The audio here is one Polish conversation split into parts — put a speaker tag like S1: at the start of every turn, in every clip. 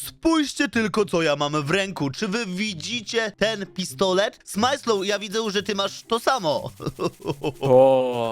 S1: Spójrzcie tylko, co ja mam w ręku. Czy wy widzicie ten pistolet? Smajslow, ja widzę, że ty masz to samo.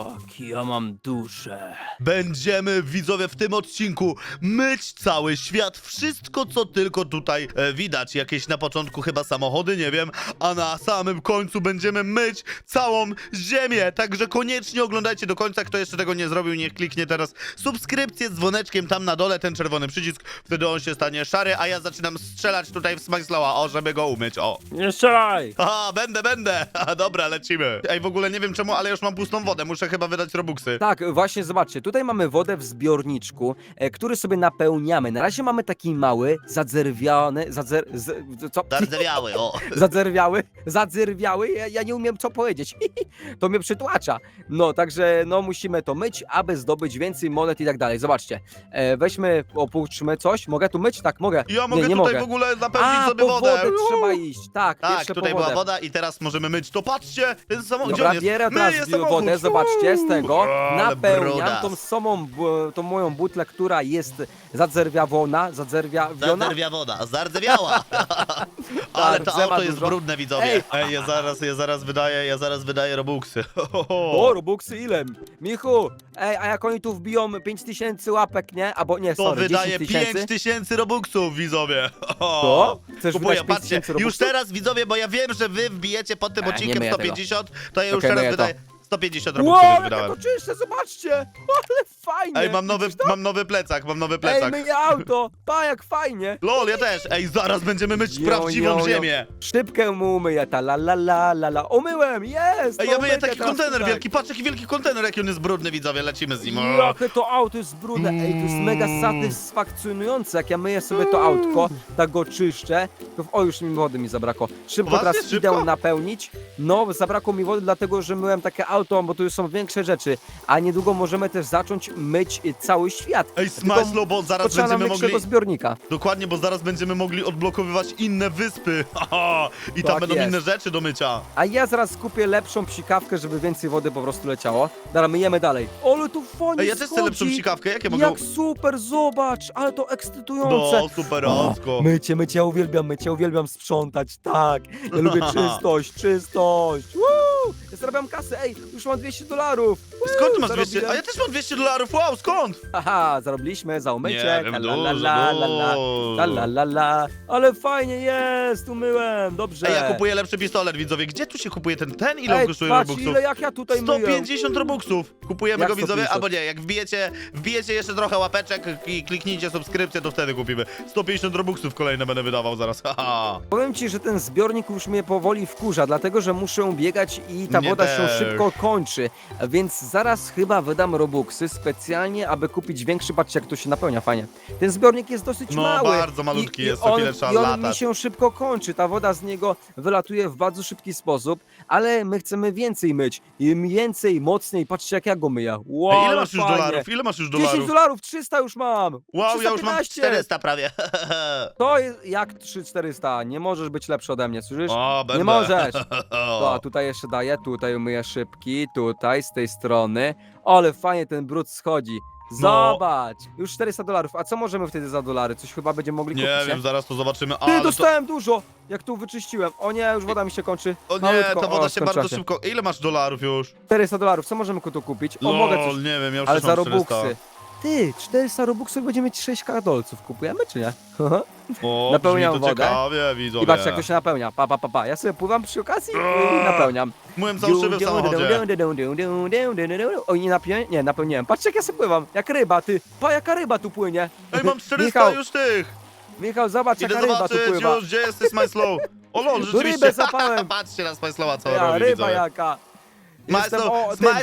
S2: Tak, ja mam duszę.
S1: Będziemy, widzowie, w tym odcinku myć cały świat. Wszystko, co tylko tutaj e, widać. Jakieś na początku chyba samochody, nie wiem. A na samym końcu będziemy myć całą ziemię. Także koniecznie oglądajcie do końca. Kto jeszcze tego nie zrobił, niech kliknie teraz subskrypcję z dzwoneczkiem tam na dole, ten czerwony przycisk. Wtedy on się stanie szary, a ja zaczynam strzelać tutaj w Smajslowa, o, żeby go umyć, o.
S2: Nie strzelaj!
S1: Aha, będę, będę. A, dobra, lecimy. Ej, w ogóle nie wiem czemu, ale już mam pustą wodę. Muszę chyba wydać robuxy.
S3: Tak, właśnie zobaczcie, tutaj mamy wodę w zbiorniczku, e, który sobie napełniamy. Na razie mamy taki mały, zadzerwiany, zadzer... Z, co?
S1: Zardzewiały, o.
S3: Zadzerwiały, zadzerwiały, ja, ja nie umiem co powiedzieć, to mnie przytłacza. No, także no musimy to myć, aby zdobyć więcej monet i tak dalej. Zobaczcie, e, weźmy, opuszczmy coś, mogę tu myć? Tak, mogę.
S1: Ja mogę
S3: nie, nie
S1: tutaj
S3: mogę.
S1: w ogóle napełnić
S3: A,
S1: sobie
S3: po
S1: wodę.
S3: wodę trzeba iść, tak,
S1: Tak,
S3: pierwsze
S1: tutaj
S3: po
S1: była
S3: wodę.
S1: woda i teraz możemy myć. To patrzcie, ten samochód, gdzie
S3: Dobra,
S1: on jest?
S3: bierę teraz
S1: samochód.
S3: wodę, zobaczcie, z tego
S1: Ale
S3: napełniam
S1: brudas.
S3: tą samą, bu- tą moją butlę, która jest zadzerwiawona, zadzerwiawiona.
S1: Zardzewiała woda, zardzewiała. Ale to
S3: Zardzewa
S1: auto jest
S3: dużo.
S1: brudne, widzowie.
S3: Ej.
S1: Ej, ja zaraz, ja zaraz wydaję, ja zaraz wydaję robuxy.
S3: O, Robuxy ile? Michu, ej, a jak oni tu wbiją 5000 łapek, nie? Albo nie,
S1: To
S3: sorry,
S1: wydaje
S3: 10 tysięcy.
S1: 5 tysięcy robuxów, widzowie.
S3: To? Chcesz
S1: Kupuję,
S3: wydać 5
S1: patrzcie,
S3: tysięcy
S1: już
S3: Robuxów?
S1: teraz widzowie, bo ja wiem, że wy wbijecie pod tym
S3: E, nie
S1: odcinkiem
S3: myję tego.
S1: 150, to ja już
S3: Okej,
S1: teraz
S3: myję to.
S1: wydaję 150 robuxów
S3: Wow,
S1: już
S3: jak ja
S1: wydałem.
S3: to czyszczę, zobaczcie! Ale fajnie!
S1: Ej, mam nowy,
S3: Widzisz to?
S1: mam nowy plecak, mam nowy
S3: Ej,
S1: plecak.
S3: myję auto! Pa, jak fajnie!
S1: Lol, ja też. Ej, zaraz będziemy myć
S3: Jo,
S1: prawdziwą
S3: jo,
S1: ziemię.
S3: Szybkę mu umyję, ta la la la la la. Umyłem, jest!
S1: Ej, ja myję taki kontener wielki, patrz jaki wielki kontener, jaki on jest brudny, widzowie, lecimy z nim. O.
S3: Jakie to auto jest brudne, ej, to jest mega satysfakcjonujące, jak ja myję sobie to autko, tak go czyszczę, to o, już mi wody mi zabrakło. Szybko
S1: Poważnie?
S3: teraz
S1: Szybko?
S3: idę napełnić, no, zabrakło mi wody, dlatego, że myłem takie auto, bo tu już są większe rzeczy, a niedługo możemy też zacząć myć cały świat.
S1: Ej, Smajslo, bo zaraz
S3: Potrzeba nam
S1: będziemy
S3: większego
S1: mogli...
S3: zbiornika.
S1: Dokładnie, bo zaraz będziemy mogli odblokowywać inne wyspy. Haha, I tam
S3: Tak
S1: będą
S3: jest.
S1: inne rzeczy do mycia.
S3: A ja zaraz kupię lepszą psikawkę, żeby więcej wody po prostu leciało. Dobra, myjemy dalej. Ale tu fajnie
S1: Ej, ja też chcę lepszą sikawkę, jakie mogę...
S3: Jak super, zobacz, ale to ekscytujące.
S1: No, superowsko.
S3: Mycie, mycie, ja uwielbiam mycie, uwielbiam sprzątać, tak. Ja lubię czystość, czystość. Woo! Zarabiam kasę, ej, już mam 200 dolarów.
S1: Skąd ty masz
S3: zarobiłem.
S1: 200? A ja też mam 200 dolarów, wow, skąd?
S3: Haha, zarobiliśmy za umycie.
S1: Nie wiem,
S3: la, la,
S1: dużo,
S3: la, la, la,
S1: dużo.
S3: la, la, la, la. Ale fajnie jest, umyłem, dobrze.
S1: Ej, ja kupuję lepszy pistolet, widzowie. Gdzie tu się kupuje ten? Ten? Ile on
S3: Ej,
S1: kosztuje
S3: patrz,
S1: robuxów?
S3: ile jak ja tutaj myję.
S1: 150 robuxów. Kupujemy
S3: Jak
S1: go widzowie,
S3: 150?
S1: albo nie, jak wbijecie, wbijecie jeszcze trochę łapeczek i kliknijcie subskrypcję, to wtedy kupimy. 150 robuxów kolejne będę wydawał zaraz, haha.
S3: Powiem ci, że ten zbiornik już mnie powoli wkurza, dlatego że muszę biegać i ta
S1: Mnie
S3: woda się
S1: też.
S3: szybko kończy. Więc zaraz chyba wydam robuxy specjalnie, aby kupić większy. Patrzcie, jak to się napełnia fajnie. Ten zbiornik jest dosyć
S1: No,
S3: mały.
S1: bardzo malutki
S3: i,
S1: jest,
S3: i
S1: co
S3: on,
S1: chwilę trzeba
S3: I on mi
S1: latać.
S3: się szybko kończy. Ta woda z niego wylatuje w bardzo szybki sposób, ale my chcemy więcej myć. Im więcej, mocniej. Patrzcie, jak ja go myję. Wow,
S1: Ej, ile masz już
S3: fajnie.
S1: dolarów? Ile masz już
S3: 10
S1: dolarów?
S3: dolarów, 300 już mam.
S1: Wow, ja już mam
S3: 315.
S1: 400 prawie.
S3: To jest jak 3400. Nie możesz być lepszy ode mnie, słyszysz?
S1: O, będę.
S3: Nie możesz. To, a tutaj jeszcze daję, tutaj umyję szybki, tutaj, z tej strony. Ale fajnie ten brud schodzi.
S1: No.
S3: Zobacz! Już 400 dolarów. A co możemy wtedy za dolary? Coś chyba będziemy mogli
S1: Nie
S3: kupić,
S1: wiem, zaraz to zobaczymy.
S3: Ty,
S1: Ale to...
S3: dostałem dużo! Jak tu wyczyściłem. O nie, już woda mi się kończy.
S1: O nie,
S3: Malutko.
S1: ta woda
S3: O,
S1: się
S3: skończyła
S1: bardzo szybko... Ile masz dolarów już?
S3: 400 dolarów, co możemy tu kupić? O, mogę coś.
S1: nie wiem, ja już
S3: Ale
S1: też
S3: za
S1: mam 400.
S3: robuxy. Ty, 400 robuxów będziemy mieć 6 kadolców. Kupujemy czy nie?
S1: O,
S3: Napełniam
S1: brzmi to
S3: wodę.
S1: ciekawie, widzowie.
S3: I patrz jak to się napełnia. Pa, pa, pa, pa. Ja sobie pływam przy okazji i napełniam.
S1: Byłem fałszywy w samochodzie.
S3: O, nie napełniłem? Nie, napełniłem. Patrz jak ja sobie pływam. Jak ryba, ty. Pa, jaka ryba tu płynie.
S1: Ej, mam 400
S3: Michał,
S1: już tych!
S3: Michał, zobacz
S1: Idę
S3: jaka ryba tu
S1: zobaczyć
S3: pływa.
S1: już, gdzie jesteś, My Slow. O lol,
S3: Tu
S1: rzeczywiście.
S3: rybę zapałem.
S1: Patrzcie na Smajslowa, co
S3: Ja,
S1: robi,
S3: ryba
S1: widzowie.
S3: jaka.
S1: Smajslow,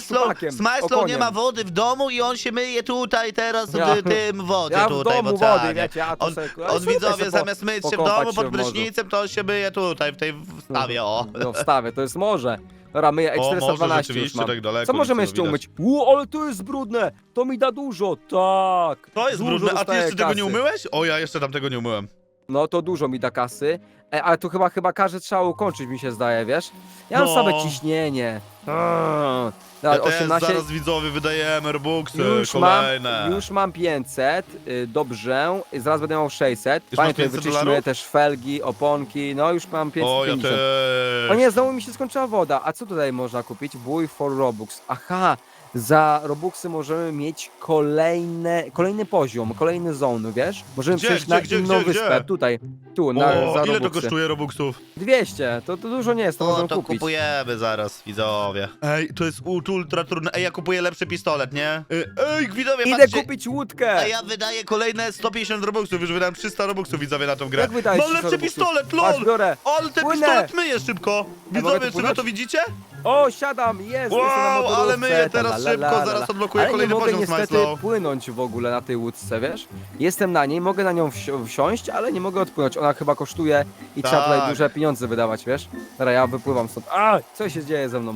S3: szczupakiem,
S1: Smajslow nie ma wody w domu i on się myje tutaj teraz
S3: Ja-
S1: tym wodzie
S3: Ja w
S1: tutaj
S3: domu
S1: w oceanie.
S3: wody, wiecie, a to
S1: On,
S3: sobie-
S1: on widzowie zamiast myć się w domu pod prysznicem, to on się myje tutaj, w tej wstawie, o.
S3: No wstawię, to jest morze. Dobra, myję
S1: może
S3: 412 już mam.
S1: tak daleko.
S3: Co możemy jeszcze umyć? Ło, ale to jest brudne! To mi da dużo, tak!
S1: To jest
S3: Dużo
S1: brudne, a ty jeszcze tego nie
S3: kasy.
S1: umyłeś? O, ja jeszcze tam tego nie umyłem.
S3: No to dużo mi da kasy. E, ale tu chyba, chyba każdy trzeba ukończyć, mi się zdaje, wiesz? Ja mam
S1: No.
S3: same ciśnienie. Eee.
S1: Ja
S3: Dobra,
S1: też
S3: 18.
S1: zaraz widzowie wydajemy Robuxy
S3: Już mam,
S1: kolejne.
S3: już mam 500, y, dobrze, zaraz będę miał 600.
S1: Już
S3: Fajnie,
S1: masz
S3: tutaj
S1: 500
S3: wyczyścimy
S1: dolarów?
S3: też felgi, oponki, no już mam
S1: O, ja
S3: 550.
S1: też.
S3: O nie, znowu mi się skończyła woda. A co tutaj można kupić? Bój for Robux. Aha, za Robuxy możemy mieć kolejne, kolejny poziom, kolejny zone, wiesz? Możemy
S1: Gdzie,
S3: przejść
S1: gdzie,
S3: na
S1: gdzie,
S3: inną
S1: gdzie,
S3: wyspę.
S1: gdzie?
S3: Tutaj, tu, na,
S1: O,
S3: za
S1: ile to
S3: Robuxy.
S1: kosztuje Robuxów?
S3: 200, to, to dużo nie jest, to
S1: O,
S3: możemy
S1: to
S3: kupić.
S1: kupujemy zaraz, widzowie. Ej, to jest ult- ultra trudne. Ej, ja kupuję lepszy pistolet, nie? Ej, Ej, widzowie,
S3: Idę
S1: patrzcie.
S3: kupić łódkę!
S1: A ja wydaję kolejne 150 Robuxów, już wydałem 300 Robuxów widzowie na tą grę.
S3: Jak wydajesz
S1: Mam
S3: 300
S1: lepszy
S3: Robuxów?
S1: pistolet,
S3: Patrz,
S1: lol!
S3: biorę.
S1: Ale ten
S3: Płynę.
S1: pistolet myje szybko!
S3: mogę
S1: Widzowie, czy wy
S3: płynąć?
S1: to widzicie?
S3: O, siadam, jest! jestem na
S1: Wow,
S3: motorówce,
S1: ale myję
S3: ta,
S1: teraz
S3: la, la,
S1: szybko,
S3: la,
S1: zaraz
S3: la.
S1: odblokuję
S3: Ale
S1: kolejny
S3: nie mogę
S1: poziom
S3: niestety
S1: Smajslow.
S3: płynąć w ogóle na tej łódce, wiesz? Jestem na niej, mogę na nią wsi wsiąść, ale nie mogę odpłynąć. Ona chyba kosztuje i trzeba tutaj
S1: Tak.
S3: duże pieniądze wydawać, wiesz? Dobra, ja wypływam stąd. A, co się dzieje ze mną?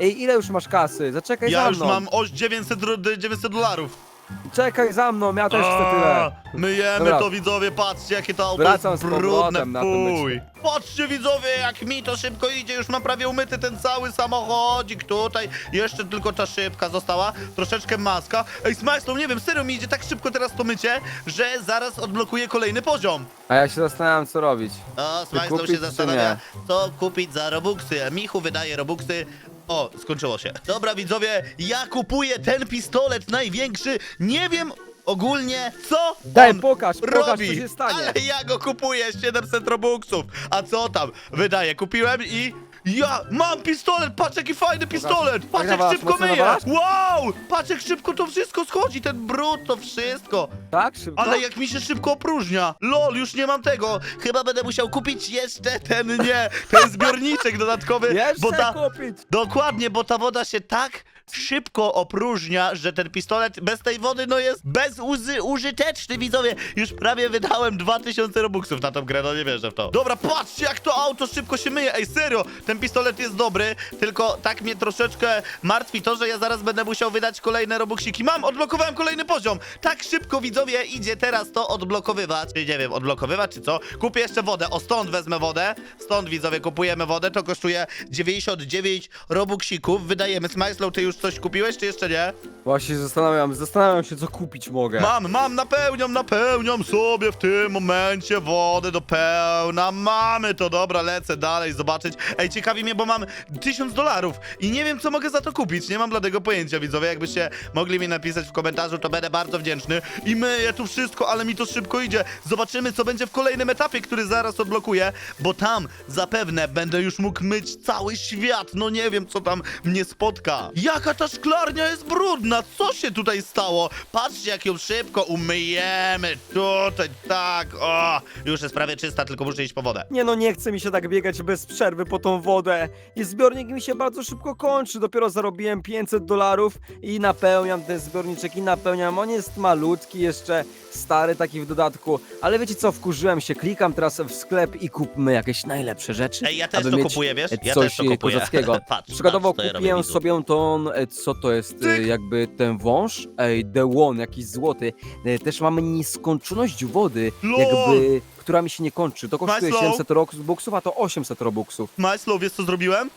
S3: Ej, ile już masz kasy? Zaczekaj
S1: Ja
S3: za
S1: już
S3: mną.
S1: mam oś 900, ro- 900 dolarów.
S3: Czekaj za mną, ja też chcę
S1: A,
S3: tyle.
S1: Myjemy
S3: Dobra.
S1: to widzowie, patrzcie jakie to auto
S3: Wracam
S1: jest
S3: z
S1: brudne,
S3: powrotem na
S1: fuj. Patrzcie widzowie, jak mi to szybko idzie, już mam prawie umyty ten cały samochodzik tutaj. Jeszcze tylko ta szybka została, troszeczkę maska. Ej, Smajslow, nie wiem, serio mi idzie tak szybko teraz to mycie, że zaraz odblokuję kolejny poziom.
S3: A ja się zastanawiam, co robić.
S1: O, Smajslow
S3: kupić,
S1: się
S3: czy
S1: zastanawia, co kupić za Robuxy. Michu wydaje Robuxy. O, skończyło się. Dobra, widzowie, ja kupuję ten pistolet największy. Nie wiem ogólnie, co
S3: Daj,
S1: on
S3: pokaż, pokaż,
S1: robi.
S3: co się stanie.
S1: Ale ja go kupuję 700 Robuxów. A co tam? Wydaje, kupiłem i... Ja mam pistolet, patrz jaki fajny pistolet! Patrz jak szybko
S3: mocno
S1: myje! Wow! Patrz jak szybko to wszystko schodzi, ten brud, to wszystko!
S3: Tak, szybko?
S1: Ale jak mi się szybko opróżnia! LOL, już nie mam tego! Chyba będę musiał kupić jeszcze ten, nie, ten zbiorniczek dodatkowy,
S3: Jeszcze
S1: bo ta...
S3: kupić!
S1: Dokładnie, bo ta woda się tak szybko opróżnia, że ten pistolet bez tej wody, no jest bezużyteczny, widzowie! Już prawie wydałem 2000 robuxów na tą grę, no nie wierzę w to. Dobra, patrzcie jak to auto szybko się myje, ej serio, ten pistolet jest dobry, tylko tak mnie troszeczkę martwi to, że ja zaraz będę musiał wydać kolejne robuxiki. Mam, odblokowałem kolejny poziom! Tak szybko, widzowie, idzie teraz to odblokowywać, nie wiem, odblokowywać, czy co? Kupię jeszcze wodę, o stąd wezmę wodę, stąd, widzowie, kupujemy wodę, to kosztuje 99 robuxików, wydajemy. Smajslow, ty już coś kupiłeś, czy jeszcze nie?
S3: Właśnie zastanawiam, zastanawiam się, co kupić mogę.
S1: Mam, mam, napełniam, napełniam sobie w tym momencie wodę do pełna. Mamy to, dobra, lecę dalej zobaczyć. Ej, ciekawi mnie, bo mam 1000 dolarów i nie wiem, co mogę za to kupić. Nie mam bladego pojęcia, widzowie. Jakbyście mogli mi napisać w komentarzu, to będę bardzo wdzięczny. I myję tu wszystko, ale mi to szybko idzie. Zobaczymy, co będzie w kolejnym etapie, który zaraz odblokuję, bo tam zapewne będę już mógł myć cały świat. No nie wiem, co tam mnie spotka. Jaka ta szklarnia jest brudna! Co się tutaj stało? Patrzcie, jak ją szybko umyjemy. Tutaj, tak, o! Już jest prawie czysta, tylko muszę iść po wodę.
S3: Nie no, nie chce mi się tak biegać bez przerwy po tą wodę. I zbiornik mi się bardzo szybko kończy. Dopiero zarobiłem 500 dolarów i napełniam ten zbiorniczek i napełniam. On jest malutki jeszcze, stary taki w dodatku. Ale wiecie co, wkurzyłem się, klikam teraz w sklep i kupmy jakieś najlepsze rzeczy.
S1: Ej, ja też
S3: aby
S1: to
S3: mieć,
S1: kupuję, wiesz?
S3: e,
S1: Ja
S3: coś
S1: też to kupuję.
S3: kozackiego.
S1: Patrz,
S3: Przykładowo
S1: patrz, co ja robię,
S3: kupiłem
S1: widzu.
S3: sobie tą, e, co to jest, e, jakby ten wąż, ej, The One, jakiś złoty. E, Też mamy nieskończoność wody,
S1: Lol.
S3: jakby, która mi się nie kończy. To kosztuje
S1: Nice, low.
S3: 700 robuxów, a to 800 robuxów.
S1: Majslow, wiesz co zrobiłem?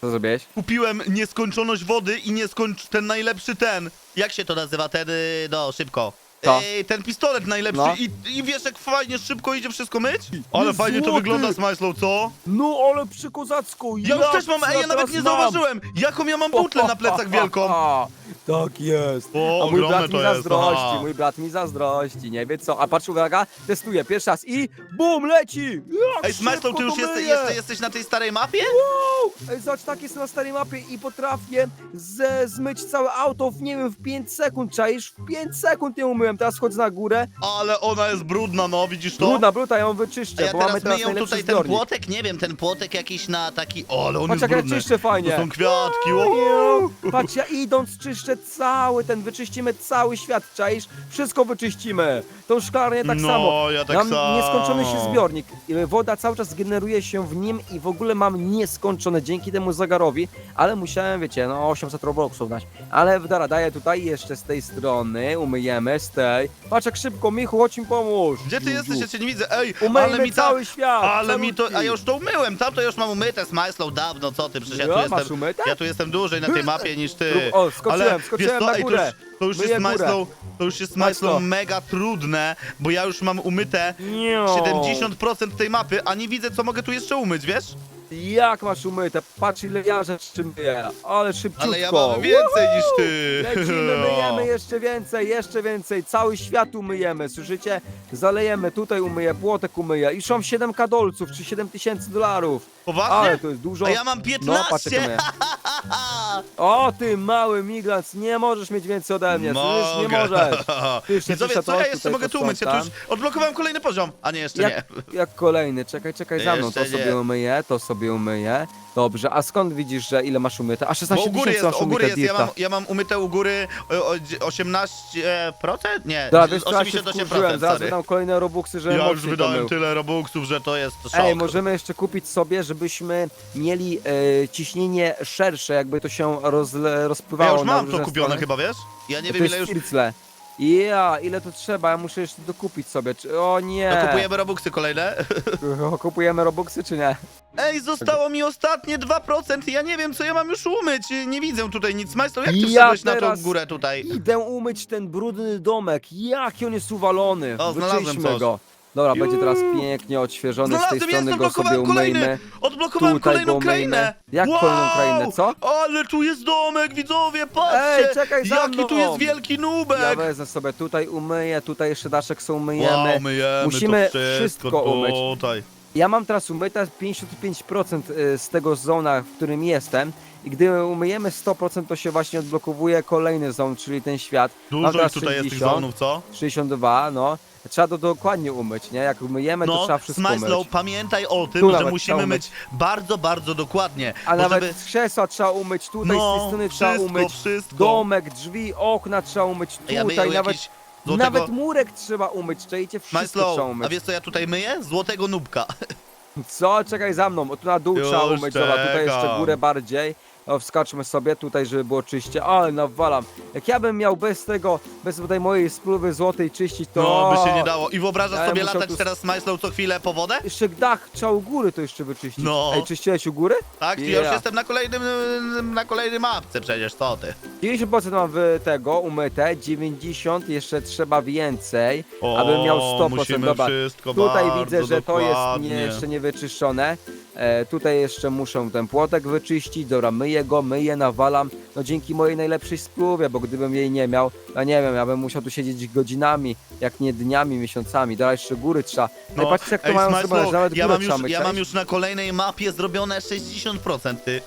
S3: Co zrobiłeś?
S1: Kupiłem nieskończoność wody i nieskończ... ten najlepszy ten. Jak się to nazywa? Ten, y, no, szybko.
S3: Co?
S1: Ej, ten pistolet najlepszy
S3: No.
S1: I, i wiesz jak fajnie szybko idzie wszystko myć? Ale
S3: Jest
S1: fajnie to
S3: złoty.
S1: wygląda, Smajslow, co?
S3: No ale przykozacko!
S1: Ja już też mam, ej, ja nawet nie zauważyłem, jaką ja mam butlę na plecach wielką.
S3: Tak jest.
S1: O,
S3: A mój
S1: ogromne
S3: brat mi
S1: to jest,
S3: zazdrości,
S1: aha.
S3: mój brat mi zazdrości, nie wie co. A patrz, uwaga, testuję pierwszy raz i BUM, leci! Jak
S1: Ej,
S3: szybko
S1: ty już
S3: to
S1: jesteś, jesteś, jesteś na tej starej mapie?
S3: Wow! Ej, zobacz, tak jestem na starej mapie i potrafię ze, zmyć całe auto w, nie wiem, w 5 sekund, czaisz? W 5 sekund nie umyłem, teraz chodzę na górę.
S1: Ale ona jest brudna, no, widzisz to?
S3: Brudna, bruta, ja ją
S1: A
S3: wyczyszczę,
S1: ja
S3: bo mamy
S1: teraz
S3: teraz
S1: myję
S3: najlepszy
S1: tutaj ten
S3: zbiornik.
S1: płotek, nie wiem, ten płotek jakiś na taki... O, ale on
S3: Patrz,
S1: jest
S3: jak ja
S1: brudny.
S3: czyszczę fajnie.
S1: To są kwiatki, wow.
S3: Patrz, ja idąc czyszczę jeszcze cały ten, wyczyścimy cały świat, czaisz? Wszystko wyczyścimy. Tą szklarnię tak
S1: no,
S3: samo.
S1: ja tak
S3: mam
S1: samo.
S3: nieskończony się zbiornik. Woda cały czas generuje się w nim i w ogóle mam nieskończone dzięki temu zegarowi, ale musiałem, wiecie, no 800 robloxów dać. Ale dobra, daję tutaj jeszcze z tej strony, umyjemy z tej. Patrz jak szybko, Michu, chodź mi pomóż.
S1: Gdzie ty
S3: Ju,
S1: jesteś?
S3: ju.
S1: Ja cię nie widzę. Ej,
S3: Umyjmy
S1: ale mi ta...
S3: cały świat.
S1: Ale mi to, a ja już to umyłem, tam to już mam umyte, Smajslow dawno, co ty, przecież ja tu
S3: Ja,
S1: jestem,
S3: masz umyte?
S1: ja tu jestem dłużej na tej mapie niż ty.
S3: O, skoczyłem,
S1: Ale
S3: skoczyłem
S1: wiesz co,
S3: na
S1: ej,
S3: górę.
S1: To już, to już
S3: Myję
S1: jest
S3: górę.
S1: To już jest
S3: to.
S1: mega trudne, bo ja już mam umyte
S3: Nie.
S1: 70% tej mapy, a nie widzę co mogę tu jeszcze umyć, wiesz?
S3: Jak masz umyte? Patrz ile ja rzeczy myję. Ale szybciutko.
S1: Ale ja mam więcej niż ty.
S3: Lecimy, myjemy jeszcze więcej, jeszcze więcej. Cały świat umyjemy, słyszycie? Zalejemy, tutaj umyję, płotek umyję. I są 7 kadolców, czy 7 tysięcy dolarów. Ale
S1: Poważnie?
S3: to jest dużo.
S1: A ja mam
S3: No, patrz jak
S1: 15!
S3: umyję. O, ty mały migrant, nie możesz mieć więcej ode mnie, słyszysz? Nie
S1: Mogę.
S3: możesz. Ty jeszcze
S1: Widzowie, co ja jeszcze
S3: tutaj
S1: mogę tu umyć? Ja tu już
S3: posprzątam.
S1: odblokowałem kolejny poziom. A nie, jeszcze
S3: Jak,
S1: nie.
S3: jak kolejny, czekaj, czekaj za mną, to
S1: Jeszcze nie.
S3: sobie umyję, to sobie umyję. Dobrze, a skąd widzisz, że ile masz umyte? A
S1: Bo
S3: 16
S1: u góry
S3: tysięcy
S1: jest,
S3: masz
S1: u góry
S3: umyte
S1: jest, ja mam, ja mam umyte u góry o, o, 18%? Nie,
S3: Dobra, wiesz co, ja się
S1: 88%,
S3: wkurzyłem, zaraz
S1: sorry.
S3: wydam kolejne robuxy, żeby
S1: Ja już
S3: to
S1: wydałem tyle robuxów, że to jest szok.
S3: Ej, możemy jeszcze kupić sobie, żebyśmy mieli e, ciśnienie szersze, jakby to się rozle,
S1: Ja
S3: rozpływało
S1: już
S3: na
S1: mam to
S3: różne
S1: kupione
S3: strony.
S1: chyba, wiesz? Ja nie
S3: to
S1: wiem
S3: jest
S1: ile już...
S3: Stircle. Ja, ile to trzeba? Ja muszę jeszcze dokupić sobie. Czy... O nie!
S1: To kupujemy robuxy kolejne.
S3: Kupujemy robuxy czy nie?
S1: Ej, zostało mi ostatnie 2%, ja nie wiem co ja mam już umyć, nie widzę tutaj nic. Majstro, jak ty
S3: Ja
S1: wszedłeś na tą górę tutaj?
S3: Idę umyć ten brudny domek. Jaki on jest uwalony.
S1: O, znalazłem
S3: Wyczyśćmy
S1: coś.
S3: go. Dobra, będzie teraz pięknie odświeżony z tej
S1: Znalazłem, jest,
S3: strony go sobie
S1: odblokowałem kolejny!
S3: umyjmy.
S1: Odblokowałem
S3: Tutaj
S1: kolejną
S3: umyjmy.
S1: krainę!
S3: Jak kolejną krainę, co?
S1: Ale tu jest domek, widzowie, patrzcie!
S3: Ej, czekaj za
S1: Jaki
S3: mną!
S1: tu jest wielki nubek!
S3: Ja wezmę sobie tutaj umyję, tutaj jeszcze daszek są umyjemy.
S1: Wow, myjemy
S3: Musimy
S1: to wszystko,
S3: wszystko umyć.
S1: tutaj.
S3: Ja mam teraz umyte 55% y, z tego zona, w którym jestem. I gdy umyjemy 100%, to się właśnie odblokowuje kolejny zon, czyli ten świat. Mam
S1: Dużo
S3: teraz
S1: ich tutaj jest tych
S3: 60,
S1: zonów, co?
S3: 62, no. Trzeba to dokładnie umyć, nie? Jak umyjemy, to
S1: No,
S3: trzeba wszystko
S1: Smajslow,
S3: umyć.
S1: pamiętaj o tym,
S3: Tu
S1: że
S3: nawet
S1: musimy
S3: trzeba
S1: myć bardzo, bardzo dokładnie.
S3: A
S1: bo
S3: nawet
S1: żeby...
S3: krzesła trzeba umyć, tutaj z tej
S1: No,
S3: strony trzeba
S1: wszystko,
S3: umyć.
S1: wszystko.
S3: Domek, drzwi, okna trzeba umyć,
S1: Ja myję
S3: tutaj nawet,
S1: jakiś złotego...
S3: nawet murek trzeba umyć, czajcie, wszystko trzeba
S1: Smajslow, a
S3: umyć.
S1: wiesz co ja tutaj myję? Złotego nubka.
S3: Co? Czekaj za mną, o, tu na dół
S1: Już
S3: trzeba umyć, dobra, tutaj jeszcze
S1: czekam.
S3: górę bardziej. O, wskaczmy sobie tutaj, żeby było czyście, ale nawalam. Jak ja bym miał bez tego, bez tutaj mojej spluwy złotej czyścić, to...
S1: No, by się nie dało. I wyobrażasz
S3: Ja
S1: sobie
S3: musiał
S1: latać
S3: tu-
S1: teraz Smajslow co chwilę po wodę?
S3: Jeszcze dach trzeba u góry to jeszcze wyczyścić.
S1: No.
S3: Ej, czyściłeś u góry?
S1: Tak, ja już
S3: Ja.
S1: jestem na kolejnym, na kolejnej mapce przecież, co ty?
S3: 90% mam w tego umyte, 90 jeszcze trzeba więcej, abym miał 100%.
S1: musimy
S3: Dobra,
S1: wszystko
S3: Tutaj
S1: bardzo
S3: widzę, że to jest
S1: dokładnie.
S3: nie, jeszcze nie wyczyszczone. E, tutaj jeszcze muszę ten płotek wyczyścić. Dobra, myję go, myję, nawalam. No dzięki mojej najlepszej spluwie, bo gdybym jej nie miał, ja nie wiem, ja bym musiał tu siedzieć godzinami, jak nie dniami, miesiącami. Dalej jeszcze góry trzeba. No, Ej, patrzcie jak to
S1: ej,
S3: mają
S1: Smajslow,
S3: zrobione, że nawet
S1: ja mam,
S3: trzeba
S1: już,
S3: myć,
S1: ja mam już na kolejnej mapie zrobione 60%, ty.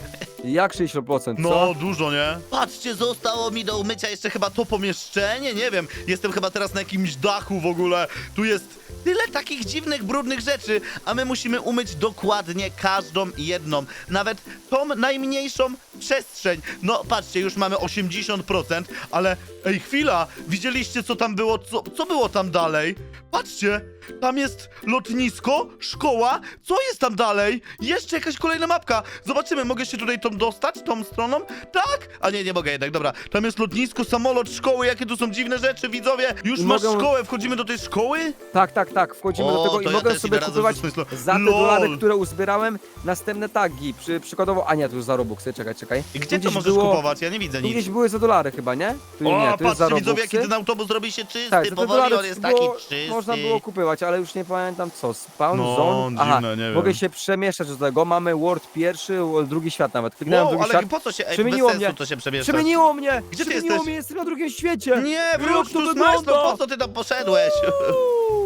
S3: Jak 60%, co?
S1: No, dużo, nie? Patrzcie, zostało mi do umycia jeszcze chyba to pomieszczenie, nie wiem. Jestem chyba teraz na jakimś dachu w ogóle. Tu jest tyle takich dziwnych, brudnych rzeczy, a my musimy umyć dokładnie każdą jedną. Nawet tą najmniejszą przestrzeń. No, patrzcie, już mamy 80%, ale ej, chwila, widzieliście co tam było? Co, co było tam dalej? Patrzcie, tam jest lotnisko, szkoła, co jest tam dalej? Jeszcze jakaś kolejna mapka. Zobaczymy, mogę się tutaj tą dostać, tą stroną? Tak? A nie, nie mogę jednak, dobra. Tam jest lotnisko, samolot, szkoły, jakie tu są dziwne rzeczy, widzowie. Już
S3: I
S1: masz szkołę, wchodzimy do tej szkoły?
S3: Tak, tak, tak, wchodzimy
S1: O,
S3: do tego
S1: to
S3: i
S1: ja
S3: mogę
S1: też
S3: sobie
S1: idę razem
S3: kupować
S1: Smyslow.
S3: za te
S1: Lol.
S3: dolary, które uzbierałem, następne tagi. Przy, przykładowo, a nie, tu już za robuxy, czekaj, czekaj.
S1: I gdzie to
S3: gdzieś
S1: możesz
S3: było,
S1: kupować? Ja nie widzę
S3: Tu
S1: nic.
S3: gdzieś były za dolary chyba, nie? Tu nie,
S1: O,
S3: tu jest za
S1: patrzcie, widzowie,
S3: robuxy.
S1: jaki ten autobus robi się czysty,
S3: Tak,
S1: powoli on jest
S3: było,
S1: taki czysty.
S3: można było ale już nie pamiętam co. Spawn
S1: No,
S3: zone? Aha,
S1: dziwne, nie wiem.
S3: mogę się przemieszczać do tego. Mamy world pierwszy, world drugi świat nawet. Kliknąłem
S1: Wow,
S3: drugi
S1: ale
S3: świat.
S1: po co się, ej, bez
S3: Przemieniło
S1: sensu
S3: mnie.
S1: to się przemieszcza.
S3: Przemieniło mnie!
S1: Gdzie ty
S3: Przemieniło
S1: jesteś?
S3: mnie, jestem na drugim świecie!
S1: Nie,
S3: Jak
S1: wróć
S3: to
S1: tu z
S3: wygląda?
S1: Po co ty tam poszedłeś?
S3: Uuu,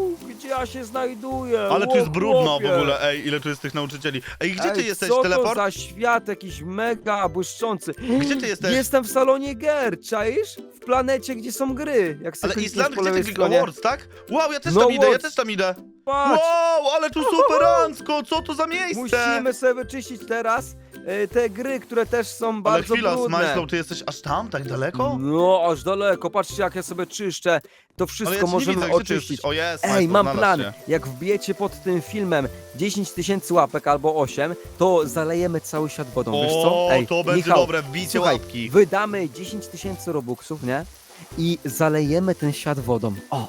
S3: Gdzie ja się znajduję?
S1: Ale tu jest brudno w ogóle, ej, ile tu jest tych nauczycieli. Ej, gdzie ty
S3: Ej,
S1: jesteś,
S3: co
S1: teleport?
S3: to za świat jakiś mega błyszczący?
S1: Gdzie ty jesteś?
S3: Jestem w salonie gier, czaisz? W planecie, gdzie są gry. Jak sobie
S1: Ale
S3: klikniesz
S1: Island,
S3: po
S1: gdzie
S3: lewej
S1: ty
S3: stronie.
S1: Tak? Wow, ja też
S3: No
S1: tam idę, ja też tam idę.
S3: Patrz,
S1: Wow, ale tu superancko, co to za miejsce?
S3: musimy sobie wyczyścić teraz e, te gry, które też są
S1: Ale
S3: bardzo
S1: chwila,
S3: brudne.
S1: Smajslow, ty jesteś aż tam, tak daleko?
S3: No, aż daleko, patrzcie jak ja sobie czyszczę. To
S1: Ale
S3: wszystko
S1: ja cię nie
S3: możemy
S1: widzę, gdzie ty
S3: oczyścić.
S1: jesteś? O jest,
S3: Ej,
S1: Smajslow,
S3: mam
S1: znalazł
S3: plan.
S1: się.
S3: Jak wbijecie pod tym filmem 10 tysięcy łapek albo 8, to zalejemy cały świat wodą. Wiesz co?
S1: O,
S3: Ej,
S1: to będzie
S3: Michał,
S1: dobre, wbijcie
S3: słuchaj,
S1: łapki.
S3: Wydamy 10 tysięcy robuxów, nie? I zalejemy ten świat wodą. O!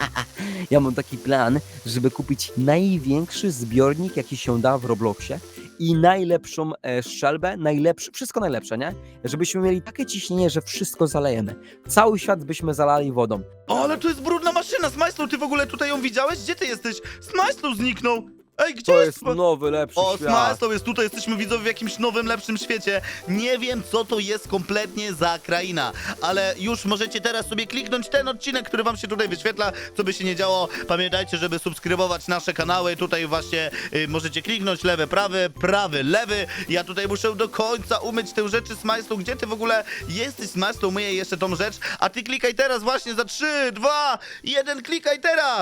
S3: ja mam taki plan, żeby kupić największy zbiornik, jaki się da w Robloxie i najlepszą e, strzelbę, najlepsze, wszystko najlepsze, nie? Żebyśmy mieli takie ciśnienie, że wszystko zalejemy. Cały świat byśmy zalali wodą.
S1: O, ale to jest brudna maszyna, Smajslow, ty w ogóle tutaj ją widziałeś? Gdzie ty jesteś? Smajslow zniknął! Ej, gdzie
S3: To
S1: jest?
S3: nowy, lepszy
S1: O,
S3: świat.
S1: Smajslow jest tutaj, jesteśmy widzowie w jakimś nowym, lepszym świecie. Nie wiem, co to jest kompletnie za kraina, ale już możecie teraz sobie kliknąć ten odcinek, który wam się tutaj wyświetla, co by się nie działo. Pamiętajcie, żeby subskrybować nasze kanały. Tutaj właśnie y, możecie kliknąć lewy, prawy, prawy, lewy. Ja tutaj muszę do końca umyć tę rzeczy, Smajslow. Gdzie ty w ogóle jesteś, Smajslow? Myję jeszcze tą rzecz, a ty klikaj teraz właśnie za 3, 2, 1, klikaj teraz!